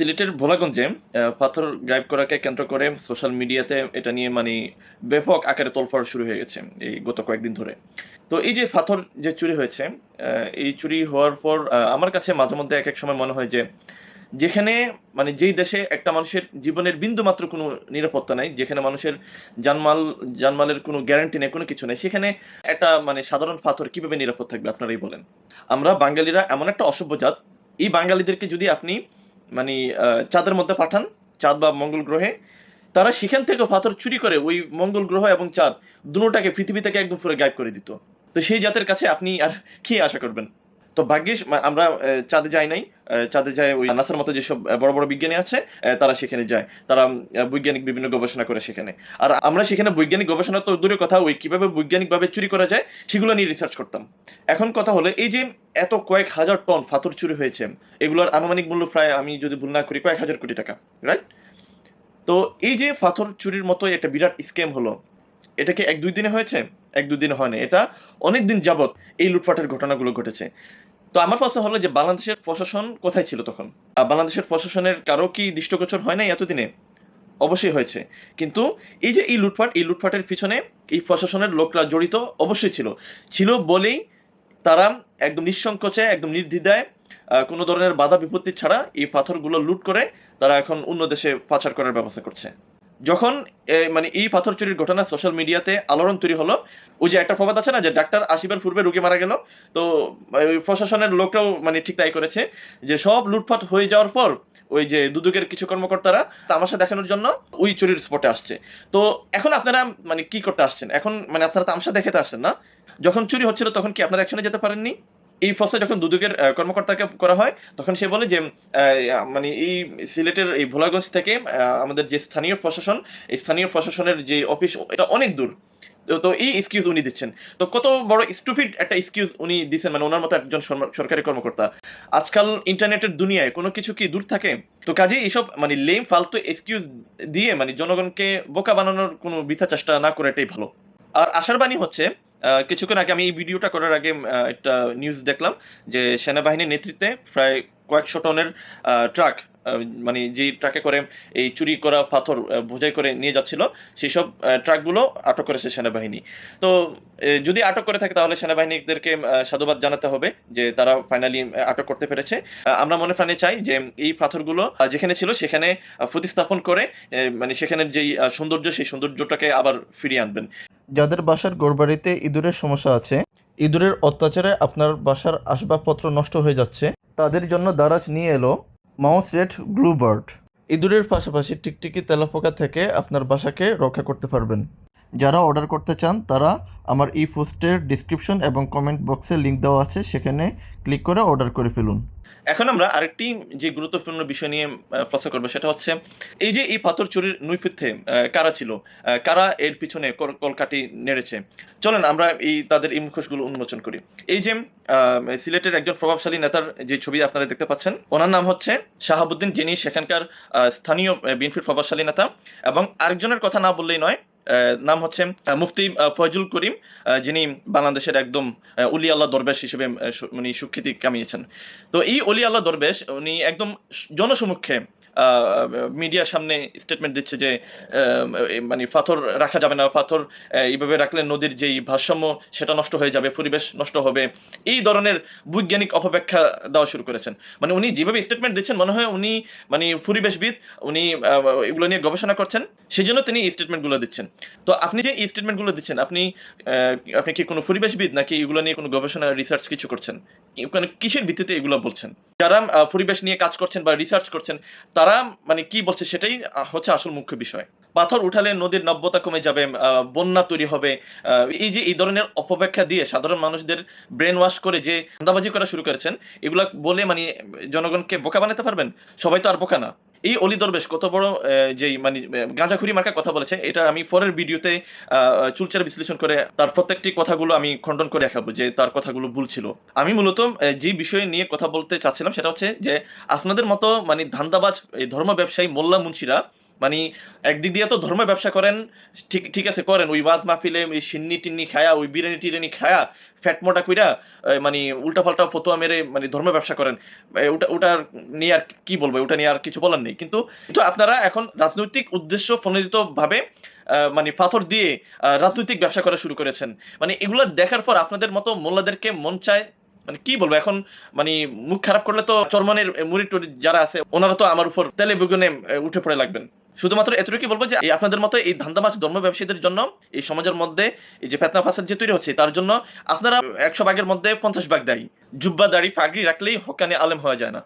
সিলেটের ভোলাগঞ্জে পাথর গায়েব করাকে কেন্দ্র করে সোশ্যাল মিডিয়াতে এটা নিয়ে মানে ব্যাপক আকারে তোলফাড় শুরু হয়ে গেছে এই গত কয়েকদিন ধরে। তো এই যে পাথর যে চুরি হয়েছে এই চুরি হওয়ার পর আমার কাছে মাঝে মধ্যে এক এক সময় মনে হয় যে যেখানে মানে যেই দেশে একটা মানুষের জীবনের বিন্দু মাত্র কোনো নিরাপত্তা নাই, যেখানে মানুষের জানমাল, জানমালের কোনো গ্যারান্টি নেই, কোনো কিছু নেই, সেখানে একটা মানে সাধারণ পাথর কীভাবে নিরাপদ থাকবে, আপনারাই বলেন। আমরা বাঙালিরা এমন একটা অসভ্য জাত, এই বাঙালিদেরকে যদি আপনি মানে চাঁদের মধ্যে পাঠান, চাঁদ বা মঙ্গল গ্রহে। তারা সেখান থেকে পাথর চুরি করে ওই মঙ্গল গ্রহ এবং চাঁদ দুটোকে পৃথিবী থেকে একদম পুরো গায়েব করে দিত। তো সেই জাতের কাছে আপনি আর কি আশা করবেন তো ভাগ্যিস আমরা চাঁদে যাই নাই। চাঁদে যায় ওই নাসার মতো যেসব বড় বড় বিজ্ঞানী আছে তারা সেখানে যায়। তারা বৈজ্ঞানিক বিভিন্ন গবেষণা করে সেখানে। আর আমরা সেখানে বৈজ্ঞানিক গবেষণা তো দূরের কথা, ওই কীভাবে বৈজ্ঞানিকভাবে চুরি করা যায়, সেগুলো নিয়ে রিসার্চ করতাম। এখন কথা হলো, এই যে এত কয়েক হাজার টন পাথর চুরি হয়েছে, এগুলোর আনুমানিক মূল্য প্রায়, আমি যদি ভুল না করি, কয়েক হাজার কোটি টাকা রাইট তো এই যে ফাথর চুরির মতো একটা বিরাট স্ক্যাম হলো এটা কি এক দুই দিনে হয়েছে? এক দুদিন দিনে হয়নি এটা অনেক দিন যাবৎ এই লুটপাটের ঘটনাগুলো ঘটেছে। তো আমার প্রশ্ন হলো যে বাংলাদেশের প্রশাসন কোথায় ছিল তখন? বাংলাদেশের প্রশাসনের কারও কি দৃষ্টগোচর হয় নাই এতদিনে? অবশ্যই হয়েছে। কিন্তু এই যে এই লুটপাট, এই লুটপাটের পিছনে এই প্রশাসনের লোকরা জড়িত অবশ্যই ছিল। ছিল বলেই তারা একদম নিঃসংকোচে, একদম নির্দ্বিধায় কোনো ধরনের বাধা বিপত্তি ছাড়া এই পাথরগুলো লুট করে তারা এখন অন্য দেশে পাচার করার ব্যবস্থা করছে। যখন মানে এই পাথর চুরির ঘটনা সোশ্যাল মিডিয়াতে আলোড়ন তৈরি হলো, ওই যে একটা প্রবাদ আছে না, যে ডাক্তার আসিবার পূর্বে রোগী মারা গেল, তো প্রশাসনের লোকরাও মানে ঠিক তাই করেছে, যে সব লুটপাট হয়ে যাওয়ার পর, ওই যে দুদুকের কিছু কর্মকর্তারা তামাশা দেখানোর জন্য ওই চুরির স্পটে আসছে। তো এখন আপনারা মানে কি করতে আসছেন? এখন মানে আপনারা তামাশা দেখাতে আসছেন না? যখন চুরি হচ্ছিল তখন কি আপনারা একসঙ্গে যেতে পারেননি? এই প্রশ্ন যখন দুদকের কর্মকর্তাকে করা হয়, তখন সে বলে যে মানে এই সিলেটের এই ভোলাগঞ্জ থেকে আমাদের যে স্থানীয় প্রশাসন, এই স্থানীয় প্রশাসনের যে অফিস এটা অনেক দূর। তো- এই এক্সকিউজ উনি দিচ্ছেন। তো কত বড় স্টুপিড একটা এক্সকিউজ উনি দিচ্ছেন মানে ওনার মতো একজন সরকারি কর্মকর্তা। আজকাল ইন্টারনেটের দুনিয়ায় কোনো কিছু কি দূর থাকে? তো কাজে এইসব মানে লেম ফালতু এক্সকিউজ দিয়ে মানে জনগণকে বোকা বানানোর কোনো বৃথা চেষ্টা না করাটাই ভালো। আর আশার বাণী হচ্ছে কিছুক্ষণ আগে আমি এই ভিডিওটা করার আগে একটা নিউজ দেখলাম যে সেনাবাহিনীর নেতৃত্বে প্রায় কয়েকশো টনের ট্রাক মানে যে ট্রাকে করে এই চুরি করা পাথর বোঝাই করে নিয়ে যাচ্ছিল সেই সব ট্রাকগুলো আটক করেছে সেনাবাহিনী। তো যদি আটক করে থাকে তাহলে সেনাবাহিনীদেরকে সাধুবাদ জানাতে হবে যে তারা ফাইনালি আটক করতে পেরেছে। আমরা মনে প্রাণে চাই যে এই পাথরগুলো যেখানে ছিল সেখানে প্রতিস্থাপন করে মানে সেখানের যেই সৌন্দর্য, সেই সৌন্দর্যটাকে আবার ফিরিয়ে আনবেন। যাদের বাসার ঘরবাড়িতে ইঁদুরের সমস্যা আছে, ইঁদুরের অত্যাচারে আপনার বাসার আসবাবপত্র নষ্ট হয়ে যাচ্ছে, তাদের জন্য দারাজ নিয়ে এলো মাউস রেড ব্লুবার্ড ইঁদুরের পাশাপাশি টিকটিকি তেলাপোকা থেকে আপনার বাসাকে রক্ষা করতে পারবেন। যারা অর্ডার করতে চান, তারা আমার ই পোস্টের ডিসক্রিপশন এবং কমেন্ট বক্সে লিঙ্ক দেওয়া আছে, সেখানে ক্লিক করে অর্ডার করে ফেলুন। এখন আমরা আরেকটি যে গুরুত্বপূর্ণ বিষয় নিয়ে প্রশ্ন করব, সেটা হচ্ছে, এই যে এই পাথর চুরির নৈপথ্যে কারা ছিল? কারা এর পিছনে কলকাঠি নেড়েছে? চলেন আমরা এই তাদের এই মুখোশগুলো উন্মোচন করি। এই যে সিলেটের একজন প্রভাবশালী নেতার যে ছবি আপনারা দেখতে পাচ্ছেন, ওনার নাম হচ্ছে শাহাবুদ্দিন, যিনি সেখানকার স্থানীয় বিএনপির প্রভাবশালী নেতা এবং আরেকজনের কথা না বললেই নয় নাম হচ্ছে মুফতি ফয়জুল করিম যিনি বাংলাদেশের একদম উলি আল্লাহ দরবেশ হিসেবে উনি মানে সুখ্যাতি কামিয়েছেন। তো এই অলি আল্লাহ দরবেশ, উনি একদম জনসমক্ষে মিডিয়ার সামনে স্টেটমেন্ট দিচ্ছে যে মানে পাথর রাখা যাবে না, পাথর এইভাবে রাখলে নদীর যেই ভারসাম্য সেটা নষ্ট হয়ে যাবে, পরিবেশ নষ্ট হবে। এই ধরনের বৈজ্ঞানিক অপব্যাখ্যা দেওয়া শুরু করেছেন। মানে উনি যেভাবে স্টেটমেন্ট দিচ্ছেন, মনে হয় উনি মানে পরিবেশবিদ, উনি এগুলো নিয়ে গবেষণা করছেন সেই জন্য তিনি এই স্টেটমেন্টগুলো দিচ্ছেন। তো আপনি যে এই স্টেটমেন্টগুলো দিচ্ছেন, আপনি আপনি কি কোনো পরিবেশবিদ নাকি এগুলো নিয়ে কোনো গবেষণা রিসার্চ কিছু করছেন? কিসের ভিত্তিতে এগুলো বলছেন? যারা পরিবেশ নিয়ে কাজ করছেন বা রিসার্চ করছেন তারা মানে কি বলছে সেটাই হচ্ছে আসল মুখ্য বিষয়। পাথর উঠালে নদীর নব্যতা কমে যাবে বন্যা তৈরি হবে। এই যে, এই ধরনের অপব্যাখ্যা দিয়ে সাধারণ মানুষদের ব্রেন ওয়াশ করে যে ধান্দাবাজি করা শুরু করেছেন, এগুলা বলে মানে জনগণকে বোকা বানাতে পারবেন? সবাই তো আর বোকা না। এই অলি দরবেশ কত বড় যে মানে গাঁজাখুরি মার্কা কথা বলেছে, এটা আমি পরের ভিডিওতে চুলচার বিশ্লেষণ করে তার প্রত্যেকটি কথাগুলো আমি খণ্ডন করে দেখাবো, যে তার কথাগুলো ভুল ছিল। আমি মূলত যে বিষয় নিয়ে কথা বলতে চাচ্ছিলাম, সেটা হচ্ছে যে, আপনাদের মতো মানে ধান্দাবাজ ধর্ম ব্যবসায়ী মোল্লা মুন্সিরা মানে একদিক দিয়ে তো ধর্ম ব্যবসা করেন ঠিক ঠিক আছে করেন ওই ওয়াজ মাহফিলে ওই সিন্নি টিন্নি খায়া ওই বিরিয়ানি টিরিয়ানি খায়া ফ্যাট মোটা কইরা মানে উল্টা পাল্টা ফতোয়া মেরে মানে ধর্ম ব্যবসা করেন। ওটা নিয়ে আর কি বলব ওটা নিয়ে আর কিছু বলার নেই। কিন্তু কিন্তু আপনারা এখন রাজনৈতিক উদ্দেশ্য প্রণোদিত ভাবে আহ, মানে পাথর দিয়ে রাজনৈতিক ব্যবসা করা শুরু করেছেন। মানে এগুলো দেখার পর আপনাদের মতো মোল্লাদেরকে মন চায় মানে কি বলব এখন মানে মুখ খারাপ করলে তো চরমনের মুড়ি টুরি যারা আছে ওনারা তো আমার উপর তেলে বেগুনে উঠে পড়ে লাগবেন। শুধুমাত্র এতটুকু বলব যে আপনাদের মতো এই ধান্দাবাজ ধর্ম ব্যবসায়ীদের জন্য এই সমাজের মধ্যে এই যে ফেতনা ফাসাদ যে তৈরি হচ্ছে, তার জন্য আপনারা একশো ভাগের মধ্যে পঞ্চাশ ভাগ দেয়। জুব্বা দাড়ি পাগড়ি রাখলেই হকানে আলেম হওয়া যায় না।